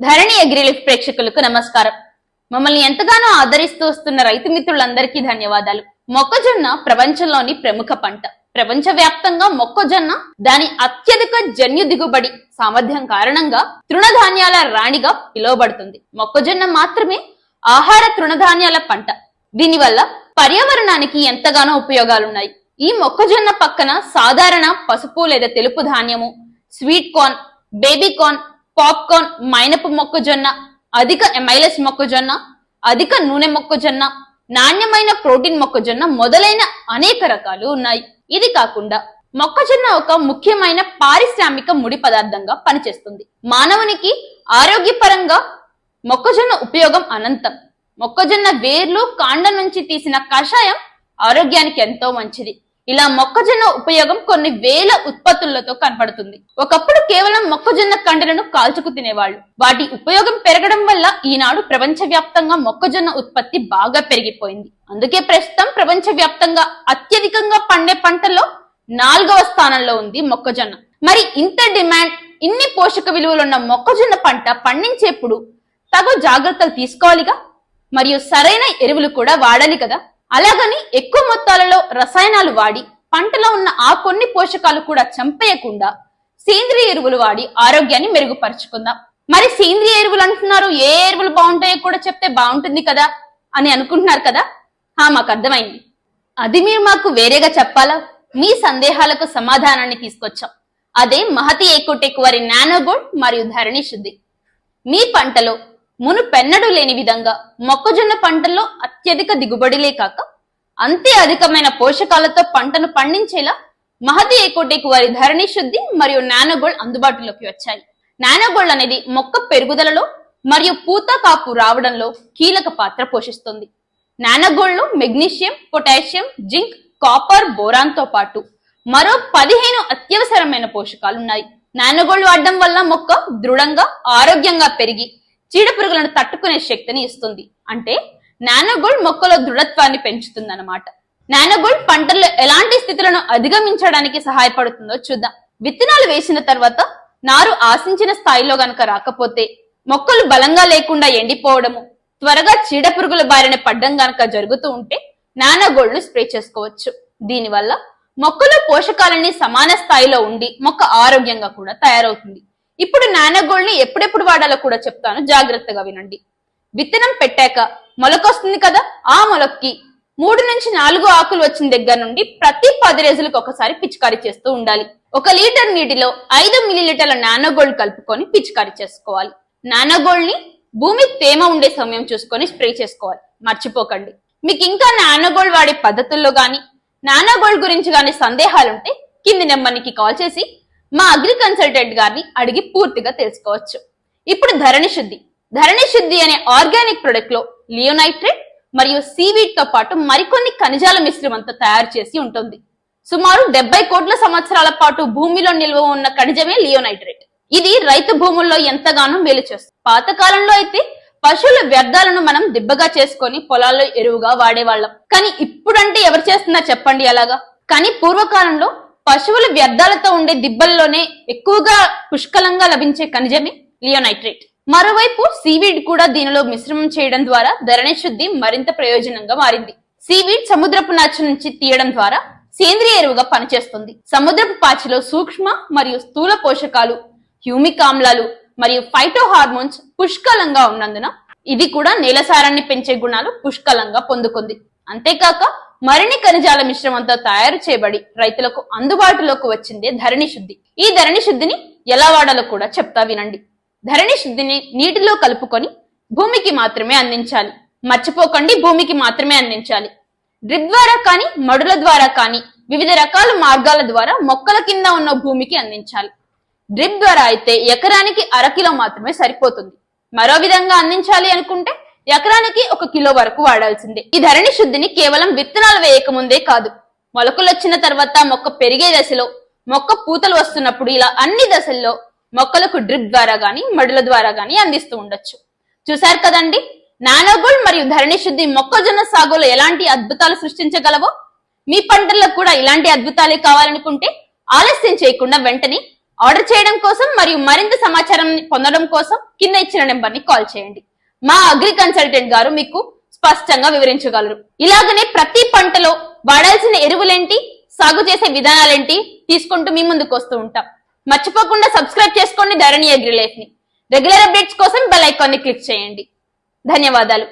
ధరణి అగ్రిలిఫ్ ప్రేక్షకులకు నమస్కారం. మమ్మల్ని ఎంతగానో ఆదరిస్తూ వస్తున్న రైతు మిత్రులందరికీ ధన్యవాదాలు. మొక్కజొన్న ప్రపంచంలోని ప్రముఖ పంట. ప్రపంచ వ్యాప్తంగా మొక్కజొన్న దాని అత్యధిక జన్యు దిగుబడి సామర్థ్యం కారణంగా తృణధాన్యాల రాణిగా పిలువబడుతుంది. మొక్కజొన్న మాత్రమే ఆహార తృణధాన్యాల పంట. దీనివల్ల పర్యావరణానికి ఎంతగానో ఉపయోగాలున్నాయి. ఈ మొక్కజొన్న పక్కన సాధారణ పసుపు లేదా తెలుపు ధాన్యము sweet corn baby corn popcorn మైనపు మొక్కజొన్న అధిక ఎమైలస్ మొక్కజొన్న అధిక నూనె మొక్కజొన్న నాణ్యమైన ప్రోటీన్ మొక్కజొన్న మొదలైన అనేక రకాలు ఉన్నాయి. ఇది కాకుండా మొక్కజొన్న ఒక ముఖ్యమైన పారిశ్రామిక ముడి పదార్థంగా పనిచేస్తుంది. మానవునికి ఆరోగ్యపరంగా మొక్కజొన్న ఉపయోగం అనంతం. మొక్కజొన్న వేర్లు కాండం నుంచి తీసిన కషాయం ఆరోగ్యానికి ఎంతో మంచిది. ఇలా మొక్కజొన్న ఉపయోగం కొన్ని వేల ఉత్పత్తులతో కనపడుతుంది. ఒకప్పుడు కేవలం మొక్కజొన్న కండలను కాల్చుకు తినేవాళ్ళు. వాటి ఉపయోగం పెరగడం వల్ల ఈనాడు ప్రపంచ వ్యాప్తంగా మొక్కజొన్న ఉత్పత్తి బాగా పెరిగిపోయింది. అందుకే ప్రస్తుతం ప్రపంచ వ్యాప్తంగా అత్యధికంగా పండే పంటల్లో నాలుగవ స్థానంలో ఉంది మొక్కజొన్న. మరి ఇంత డిమాండ్ ఇన్ని పోషక విలువలున్న మొక్కజొన్న పంట పండించేప్పుడు తగు జాగ్రత్తలు తీసుకోవాలిగా? మరియు సరైన ఎరువులు కూడా వాడాలి కదా? అలాగని ఎక్కువ మొత్తాలలో రసాయనాలు వాడి పంటలో ఉన్న ఆ కొన్ని పోషకాలు కూడా చంపేయకుండా సేంద్రియ ఎరువులు వాడి ఆరోగ్యాన్ని మెరుగుపరుచుకుందాం. మరి సేంద్రియ ఎరువులు అంటున్నారు ఏ ఎరువులు బాగుంటాయో కూడా చెప్తే బాగుంటుంది కదా అని అనుకుంటున్నారు కదా? హా మాకు అర్థమైంది. అది మీరు మాకు వేరేగా చెప్పాలా? మీ సందేహాలకు సమాధానాన్ని తీసుకొచ్చాం. అదే మహతి ఏకోటెక్ వారి నానోగోల్డ్ మరియు ధరణి శుద్ధి. మీ పంటలో మునుపెన్నడూ లేని విధంగా మొక్కజొన్న పంటల్లో అత్యధిక దిగుబడిలే కాక అంతే అధికమైన పోషకాలతో పంటను పండించేలా మహతి ఏకోటెక్ వారి ధరణి శుద్ధి మరియు నానోగోల్డ్ అందుబాటులోకి వచ్చాయి. నానోగోల్డ్ అనేది మొక్క పెరుగుదలలో మరియు పూత కాపు రావడంలో కీలక పాత్ర పోషిస్తుంది. నానగోళ్ళు మెగ్నీషియం పొటాషియం జింక్ కాపర్ బోరాన్తో పాటు మరో పదిహేను అత్యవసరమైన పోషకాలు ఉన్నాయి నానోగోల్డ్ వాడడం వల్ల మొక్క దృఢంగా ఆరోగ్యంగా పెరిగి చీడపురుగులను తట్టుకునే శక్తిని ఇస్తుంది. అంటే నానోగోల్డ్ మొక్కలో దృఢత్వాన్ని పెంచుతుంది అన్నమాట నానోగోల్డ్ పంటల్లో ఎలాంటి స్థితులను అధిగమించడానికి సహాయపడుతుందో చూద్దాం. విత్తనాలు వేసిన తర్వాత నారు ఆశించిన స్థాయిలో గనక రాకపోతే మొక్కలు బలంగా లేకుండా ఎండిపోవడము త్వరగా చీడపురుగుల బారిన పడ్డం గనక జరుగుతూ ఉంటే నానోగోల్డ్ను స్ప్రే చేసుకోవచ్చు. దీనివల్ల మొక్కలో పోషకాలన్నీ సమాన స్థాయిలో ఉండి మొక్క ఆరోగ్యంగా కూడా తయారవుతుంది. ఇప్పుడు నానగోల్ని ఎప్పుడెప్పుడు వాడాలో కూడా చెప్తాను. జాగ్రత్తగా వినండి. విత్తనం పెట్టాక మొలకొస్తుంది కదా ఆ మొలక్కి మూడు నుంచి నాలుగు ఆకులు వచ్చిన దగ్గర నుండి ప్రతి పది రోజులకు ఒకసారి పిచికారీ చేస్తూ ఉండాలి. ఒక లీటర్ నీటిలో ఐదు మిల్లీలీటర్ల నానగోల్డ్ కలుపుకొని పిచికారీ చేసుకోవాలి. నానోగోల్డ్ని భూమి తేమ ఉండే సమయం చూసుకొని స్ప్రే చేసుకోవాలి. మర్చిపోకండి. మీకు ఇంకా నానగోల్డ్ వాడే పద్ధతుల్లో గాని నానగోల్డ్ గురించి గాని సందేహాలుంటే కింది నెంబర్నికి కాల్ చేసి మా అగ్రి కన్సల్టెంట్ గారిని అడిగి పూర్తిగా తెలుసుకోవచ్చు. ఇప్పుడు ధరణి శుద్ధి. ధరణి శుద్ధి అనే ఆర్గానిక్ ప్రొడక్ట్లో లియోనైట్రేట్ మరియు సీవీడ్తో పాటు మరికొన్ని ఖనిజాల మిశ్రమంతో తయారు చేసి ఉంటుంది. సుమారు డెబ్బై కోట్ల సంవత్సరాల పాటు భూమిలో నిల్వ ఉన్న ఖనిజమే లియోనైట్రేట్. ఇది రైతు భూముల్లో ఎంతగానో మేలు చేస్తుంది. పాతకాలంలో అయితే పశువుల వ్యర్థాలను మనం దిబ్బగా చేసుకొని పొలాల్లో ఎరువుగా వాడేవాళ్ళం. కానీ ఇప్పుడంటే ఎవరు చేస్తున్నారు చెప్పండి అలాగా కానీ పూర్వకాలంలో పశువుల వ్యర్థాలతో ఉండే దిబ్బల్లోనే ఎక్కువగా పుష్కలంగా లభించే ఖనిజమే లియోనైట్రేట్. మరోవైపు సీవీడ్ కూడా దీనిలో మిశ్రమం చేయడం ద్వారా ధరణి శుద్ధి మరింత ప్రయోజనంగా మారింది. సీవీడ్ సముద్రపు నాచు నుంచి తీయడం ద్వారా సేంద్రియ ఎరువుగా పనిచేస్తుంది. సముద్రపు పాచిలో సూక్ష్మ మరియు స్థూల పోషకాలు హ్యూమిక్ ఆమ్లాలు మరియు ఫైటో హార్మోన్స్ పుష్కలంగా ఉన్నందున ఇది కూడా నేల సారాన్ని పెంచే గుణాలు పుష్కలంగా పొందుకుంది. అంతేకాక మరిన్ని ఖనిజాల మిశ్రమంతో తయారు చేయబడి రైతులకు అందుబాటులోకి వచ్చిందే ధరణి శుద్ధి. ఈ ధరణి శుద్ధిని ఎలా వాడాలో కూడా చెప్తా వినండి. ధరణి శుద్ధిని నీటిలో కలుపుకొని భూమికి మాత్రమే అందించాలి. మర్చిపోకండి భూమికి మాత్రమే అందించాలి. డ్రిప్ ద్వారా కానీ మడుల ద్వారా కానీ వివిధ రకాల మార్గాల ద్వారా మొక్కల కింద ఉన్న భూమికి అందించాలి. డ్రిప్ ద్వారా అయితే ఎకరానికి అరకిలో మాత్రమే సరిపోతుంది. మరో విధంగా అందించాలి అనుకుంటే ఎకరానికి ఒక కిలో వరకు వాడాల్సిందే. ఈ ధరణి శుద్ధిని కేవలం విత్తనాలు వేయక ముందే కాదు మొలకలు వచ్చిన తర్వాత మొక్క పెరిగే దశలో మొక్క పూతలు వస్తున్నప్పుడు ఇలా అన్ని దశల్లో మొక్కలకు డ్రిప్ ద్వారా గాని మడుల ద్వారా గాని అందిస్తూ ఉండొచ్చు. చూశారు కదండి? నానోగోల్డ్ మరియు ధరణి శుద్ధి మొక్కజొన్న సాగులో ఎలాంటి అద్భుతాలు సృష్టించగలవో? మీ పంటల్లో కూడా ఇలాంటి అద్భుతాలే కావాలనుకుంటే ఆలస్యం చేయకుండా వెంటనే ఆర్డర్ చేయడం కోసం మరియు మరింత సమాచారం పొందడం కోసం కింద ఇచ్చిన నెంబర్ని కాల్ చేయండి. మా అగ్రి కన్సల్టెంట్ గారు మీకు స్పష్టంగా వివరించగలరు. ఇలాగనే ప్రతి పంటలో వాడాల్సిన ఎరువులేంటి సాగు చేసే విధానాలేంటి తీసుకుంటూ మీ ముందుకు వస్తూ ఉంటాం. మర్చిపోకుండా సబ్స్క్రైబ్ చేసుకోండి ధరణి అగ్రిలైఫ్ని రెగ్యులర్ అప్డేట్స్ కోసం బెల్ ఐకాన్ని క్లిక్ చేయండి. ధన్యవాదాలు.